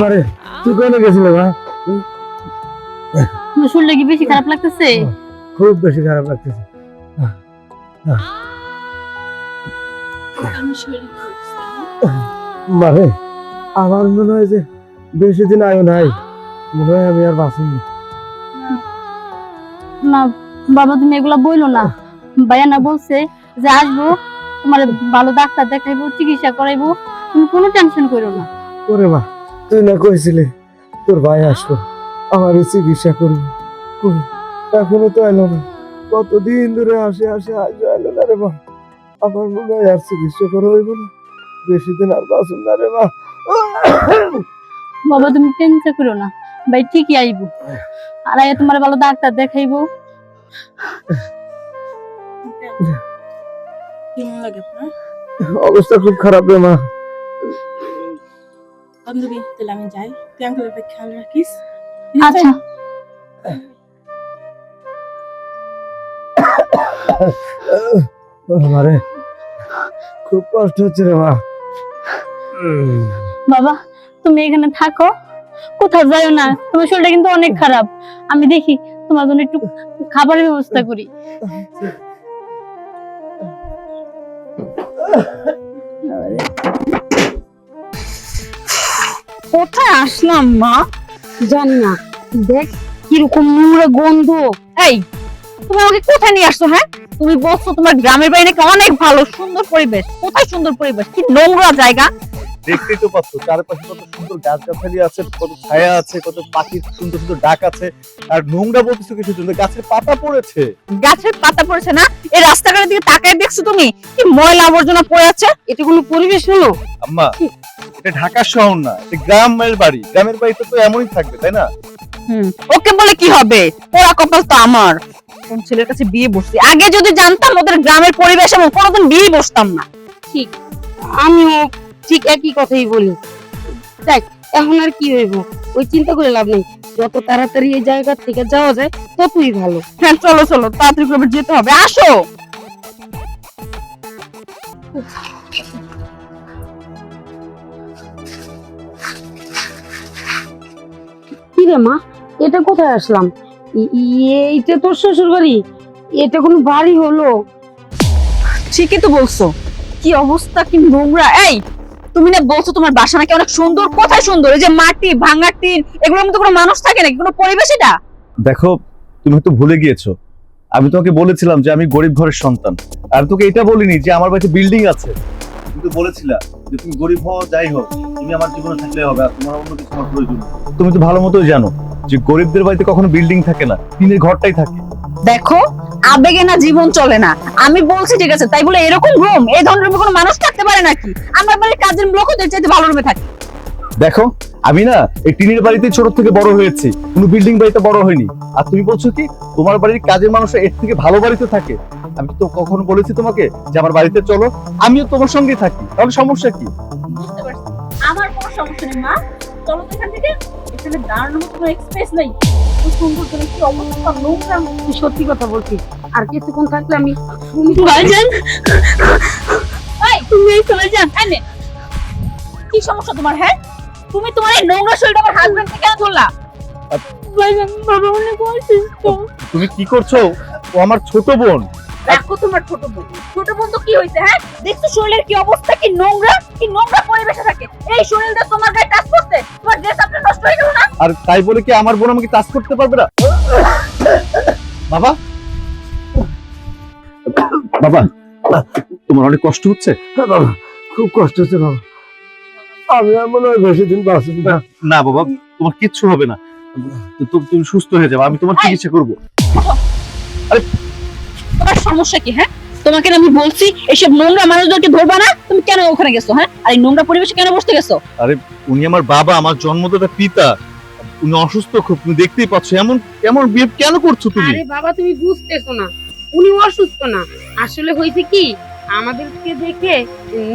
মারে তুই কোনে গেছিলে মা? শরীরটা কি বেশি খারাপ লাগতেছে? খুব বেশি খারাপ লাগতেছে। মারে আমার মনে হয় যে বেশি দিন আয়ু নাই। মনে হয় আমি আর বাঁচুন। না বাবা তুমি এগুলা বইলো না। ভাইয়া না বলছে যে আসব তোমার ভালো ডাক্তার দেখাইবো চিকিৎসা করাইবো। তুমি কোনো টেনশন করো না। ওরে মা তুই না কইছিলি তোর ভাই আসব আমার চিকিৎসা করবি। কই এখনও তো এলো না। কতদিন ধরে আসে আসে আজ এলো না রে মা। আমার মনে হয় আর চিকিৎসা করা হইব না। বেশি দিন আর বাঁচুন না রে মা। বাবা তুমি টেনশন করো না। ভাই ঠিকই আইবো। আর আইয়া তোমার ভালো ডাক্তার দেখাইবো। কেমন লাগে আপনার? অবস্থা খুব খারাপ রে মা। বান্ধবী তাহলে আমি যাই। তুই আঙ্কেলের খেয়াল রাখিস। আচ্ছা। খুব কষ্ট হচ্ছে রে মা। বাবা তুমি এখানে থাকো। কোথাও যাও না। তোমার শরীরটা কিন্তু অনেক খারাপ। আমি দেখি তোমার জন্য একটু খাবারের ব্যবস্থা করি। কোথায় আসলাম মা? জানি না। দেখ কীরকম নোংরা গন্ধ। এই তুমি আমাকে কোথায় নিয়ে আসছো হ্যাঁ? তুমি বলছো তোমার গ্রামের বাড়ি নাকি অনেক ভালো সুন্দর পরিবেশ। কোথায় সুন্দর পরিবেশ? কি নোংরা জায়গা। দেখতেই তো পাচ্ছ চারপাশে কত সুন্দর গাছ গাছালি আছে কত ছায়া আছে কত পাখির সুন্দর সুন্দর ডাক আছে। আর নোংরা বলতেছো কিছু জন্য গাছের পাতা পড়েছে। গাছের পাতা পড়েছে না? এই রাস্তাঘাটের দিকে তাকায় দেখছ তুমি? কি ময়লা আবর্জনা পড়ে আছে? এটা কোনো পরিবেশ হলো? আম্মা এটা ঢাকা শহর না এটা গ্রামের বাড়ি। গ্রামের বাড়িতে তো এমনই থাকবে তাই না? হুম ওকে বলে কি হবে? পোড়া কপাল তো আমার। কোন ছেলের কাছে বিয়ে বসছি? আগে যদি জানতাম ওদের গ্রামের পরিবেশ এমন কোনোদিন বিয়ে বসতাম না। ঠিক আমিও ঠিক একই কথাই বলি। দেখ এখন আর কি হইব? ওই চিন্তা করে লাভ নেই। যত তাড়াতাড়ি এই জায়গা থেকে যাওয়া যায় ততই ভালো। হ্যাঁ চলো চলো তাড়াতাড়ি করে যেতে হবে। আসো! রে মা এটা কোথায় আসলাম? এইটা তোর শ্বশুর বাড়ি এটা কোনো বাড়ি হলো? ঠিকই তো বলছো। কি অবস্থা কি নোংরা। এই তুমি না বলছো তোমার বাসা নাকি অনেক সুন্দর। কোথায় সুন্দর? এই যে মাটি ভাঙা টিন এগুলোর মধ্যে কোনো মানুষ থাকে নাকি? কোনো পরিবেশ এটা? দেখো তুমি হয়তো ভুলে গিয়েছো। আমি তোমাকে বলেছিলাম যে আমি গরিব ঘরের সন্তান। আর তোকে এটা বলিনি যে আমার বাড়িতে বিল্ডিং আছে। কিন্তু বলেছিলা। যে তুমি গরিব হও যাই হোক তুমি আমার জীবনে থাকলে হবে আর তোমার অন্য কিছু আমার প্রয়োজন তুমি তো ভালো মতোই জানো যে গরিবদের বাড়িতে কখনো বিল্ডিং থাকে না টিনের ঘরটাই থাকে। দেখো আবেগে না জীবন চলে না। আমি বলছি ঠিক আছে তাই বলে এরকম রুম এই ধরনের রুমে কোনো মানুষ থাকতে পারে নাকি? আমার বাড়ির কাজের লোক ওদের চাইতে ভালো রুমে থাকে। দেখো আমি না এই টিনের বাড়িতে ছোট থেকে বড় হয়েছি কোনো বিল্ডিং বাড়িতে বড় হয়নি। আর তুমি বলছো কি তোমার বাড়ির কাজের মানুষ এর থেকে ভালো বাড়িতে থাকে? আমি তো কখনো বলেছি তোমাকে যে আমার বাড়িতে চলো। আমিও তোমার সঙ্গে থাকি। তাহলে সমস্যা কি? বুঝতে পারছি। আমার কোনো সমস্যা নেই মা। চলো তো এখান থেকে। এখানে দাঁড়ানোর কোনো এক্সপ্রেস নেই। সুন্দর করে কি অবস্থা নোংরা। তুই সত্যি কথা বলছিস। আর কিছুক্ষণ থাকলে আমি শুনি। ভাইজান এই তুমি এই চলে যান। এনে কি সমস্যা তোমার হ্যাঁ? তুমি তোমার এই নোংরা শরীরটা আমার হাজবেন্ডকে কেন ধরলা ভাইজান বাবা অনেক অসুস্থ। তুমি কি করছ? ও আমার ছোট বোন। দেখো তোমার ছোট বোন। ছোট বোন তো কি হয়েছে হ্যাঁ? দেখছ শরীরের কি অবস্থা? কি নোংরা? কি নোংরা পরিবেশে থাকে। এই শরীরটা তোমার গায়ে টাচ করতে তোমার ড্রেস আপনার নষ্ট হয়ে গেল না? আর তাই বলে কি আমার বোন আমাকে টাচ করতে পারবে না? বাবা? বাবা তোমার অনেক কষ্ট হচ্ছে? হ্যাঁ বাবা খুব কষ্ট হচ্ছে বাবা। আমি আর মনে হয় বেশি দিন বাঁচুন না। না বাবা তোমার কিচ্ছু হবে না। তুমি সুস্থ হয়ে যাবে আমি তোমার চিকিৎসা করব। তোমার সমস্যা কি হ্যাঁ? তোমাকে আমি বলছি এসব নোংরা মানুষদেরকে ধরবা না তুমি কেন ওখানে গেছো হ্যাঁ? আর এই নোংরা পরিবেশে কেন বসতে গেছো? আরে উনি আমার বাবা আমার জন্মদাতা পিতা। উনি অসুস্থ খুব তুমি দেখতেই পাচ্ছ এমন এমন বিহেভ কেন করছ তুমি? আরে বাবা তুমি বুঝতেছো না। উনি অসুস্থ না। আসলে হয়েছে কি আমাদেরকে দেখে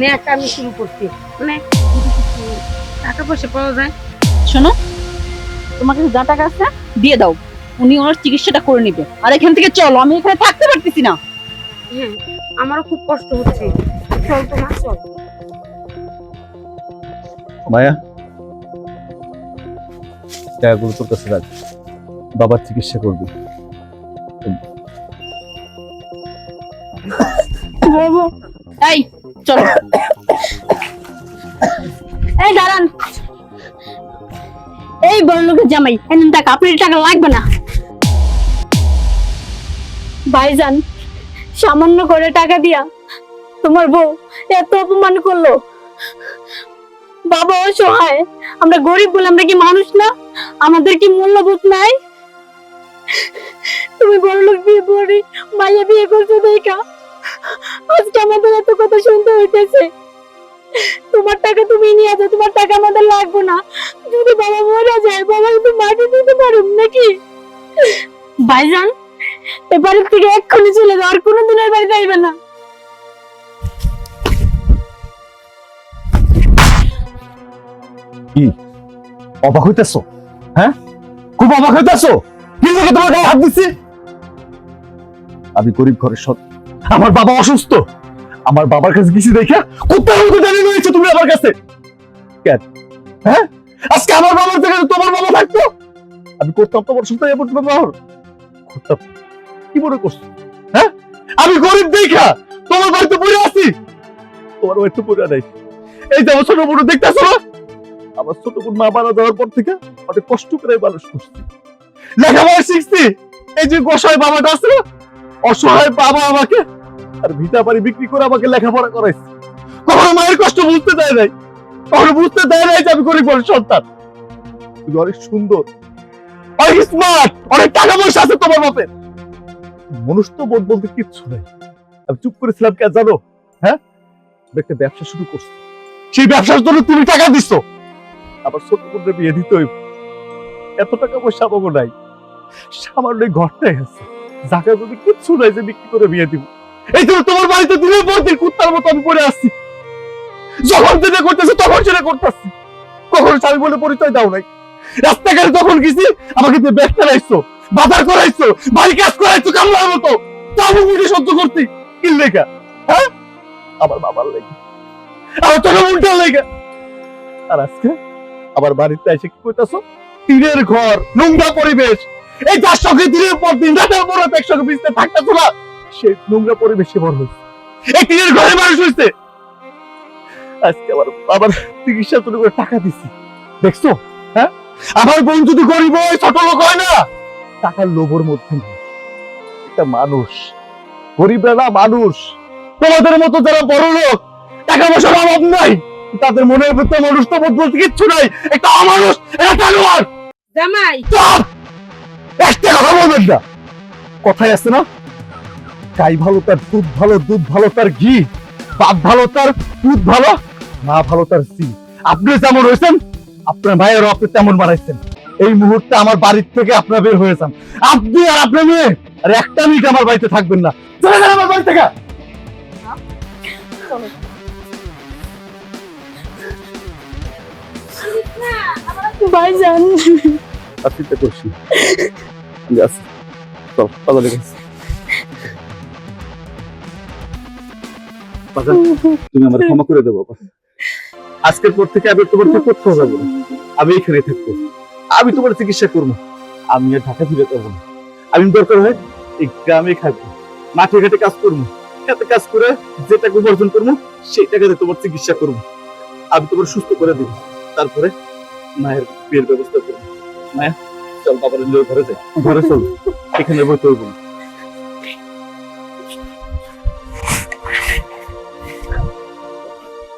ন্যাকামি শুরু করছে। মানে কিছু টাকা পয়সা পাওয়া যায়। শোনো তোমাকে যা টাকা আছে দিয়ে দাও। উনি ওনার চিকিৎসাটা করে নিবে। আর এখান থেকে চলো আমি এখানে থাকতে পারতেছি না। হ্যাঁ আমারও খুব কষ্ট হচ্ছে। চল তো মা চল। মায়া টাকাগুলো তোর কাছে রাখ বাবার চিকিৎসা করবি। এই চলো। এই দাঁড়ান। বড় লোকের জামাই এনেন টাকা আপনার টাকা লাগবে না। ভাইজান, সামান্য করে টাকা দিয়া তোমার বউ এত অপমান করল। বাবা অসহায়, আমরা গরিব বলে আমরা কি মানুষ না? আমাদের কি মূল্যবোধ নাই? তুমি বড় লোক বিয়ে পড়ি মাইয়া বিয়ে করছ দেখা আজকে আমাদের এত কথা শুনতে হইতেছে। তোমার টাকা তুমি নিয়ে যাও তোমার টাকা আমাদের লাগবে না। যদি বাবা মরে যায়, বাবা কিন্তু মাটি দিতে পারুম নাকি? ভাইজান এ বাড়ির থেকে এক্ষুনি চলে যাও, আর কোনোদিন এই বাড়িতে আইবে না। কি? অবাক হইতেছো? হ্যাঁ? খুব অবাক হইতেছো? কি তোমার গায়ে হাত দিচ্ছে আমি গরিব ঘরের সৎ। আমার বাবা অসুস্থ। আমার বাবার কাছে কিছু দেখে কুত্তার মতো দাঁড়িয়ে রয়েছে তুমি আমার কাছে। কেন? হ্যাঁ? আজকে আমার বাবার থেকে তোমার বাবা থাকতো? আমি করতাম তোমার করতাম। কি মনে করছ? হ্যাঁ? আমি গরিব দেখা, তোমার বাড়িতে পড়ে আছি। তোমার বাড়িতে পড়ে নাই। এই যে ছোট বড় দেখতেছো না? আমার ছোট বোন মা মারা যাওয়ার পর থেকে অনেক কষ্ট করে মানুষ করছি। লেখাপড়া শিখছি। এই যে গোসাই বাবাটা আছে অসহায় বাবা আমাকে আর ভিটা বাড়ি বিক্রি করে আমাকে লেখাপড়া করাইছে। কখনো মায়ের কষ্ট বুঝতে দেয় নাই। কখনো বুঝতে দেয় নাই যে আমি গরিব ঘরের সন্তান। তুমি অনেক সুন্দর, অনেক স্মার্ট অনেক টাকা পয়সা আছে তোমার বাপের মনুষ্য বোধ বলতে কিচ্ছু নাই। আমি চুপ করেছিলাম কে জানো? হ্যাঁ? একটা ব্যবসা শুরু করছি। সেই ব্যবসার জন্য তুমি টাকা দিছো। আবার ছোট বোনের বিয়ে দিতে হইব। এত টাকা পয়সা পাবো নাই। সামান্য ঘরটাই আছে। জায়গা যদি কিচ্ছু নাই যে বিক্রি করে বিয়ে দিব। এই জন্য তোমার বাড়িতে দিলে পরদিন কুত্তার মতো আমি পড়ে আসছি। যখন যেটা করতেছি, তখন সেটা করতেছি। কখনো স্বামী বলে পরিচয় দাও নাই। রাস্তাঘাটে যখন গেছি, আমাকে দিয়ে ব্যাগ চালাইছো বাজার করাইছো, বাড়ি কাজ করাইছো কামলার মতো। মুখে সহ্য হ্যাঁ? আমার বাবার আমার লেগে। আর আজকে আবার বাড়িতে এসে কি করতেছো? টিনের ঘর, নোংরা পরিবেশ। এই যার সঙ্গে দিনের পর দিন, রাতের পর রাত একসঙ্গে বিছতে থাকতেছো না। সে নোংরা পরিবেশে বড় হয়েছে। ঘরে মানুষ হয়েছে। আজকে আমার বাবার চিকিৎসা করে টাকা দিছি। দেখছ? হ্যাঁ? আমার বোন যদি গরিব হয় ছোট লোক হয় না। টাকার লোভের মধ্যে একটা মানুষ। গরিবরা না মানুষ। তোমাদের মতো যারা বড় লোক টাকা পয়সার অভাব নাই। তাদের মনের ভিতরে মানুষ তো বোধ বলতে কিচ্ছু নাই। একটা অমানুষ একটা জানোয়ার। জামাই। একটা কথা বলবেন না। কথাই আছে না? গাই ভালো তার দুধ ভালো দুধ ভালো তার ঘি বাপ ভালো তার দুধ ভালো মা ভালো তার সি আপনি যেমন হয়েছেন আপনার ভাইয়েরও আপনি তেমন বানাইছেন। এই মুহূর্তে আমার বাড়ির থেকে আপনার বের হয়েছেন আপনি আর আপনার মেয়ে আর একটা মিনিট আমার বাড়িতে থাকবেন না। চলে যান আমার বাড়ি থেকে। ভাইজান। আর চিন্তা করছি আমি আসছি চল তাড়াতাড়ি গেছি তুমি আমার ক্ষমা করে দেবো আজকের পর থেকে আমি তোমার কোথাও যাব আমি এখানে থাকব। আমি তোমার চিকিৎসা করব। আমি আর ঢাকা ফিরে যাব না। আমি দরকার হয় এই গ্রামে থাকব। মাঠে ঘাটে কাজ করব। খেতে কাজ করে যে টাকা উপার্জন করব, সেই টাকাতে তোমার চিকিৎসা করব। আমি তোমার সুস্থ করে দেবো। তারপরে মায়ের বিয়ের ব্যবস্থা করব। মায়া, চল বাবার ঘরে যাই। ঘরে চল। এখানে বই না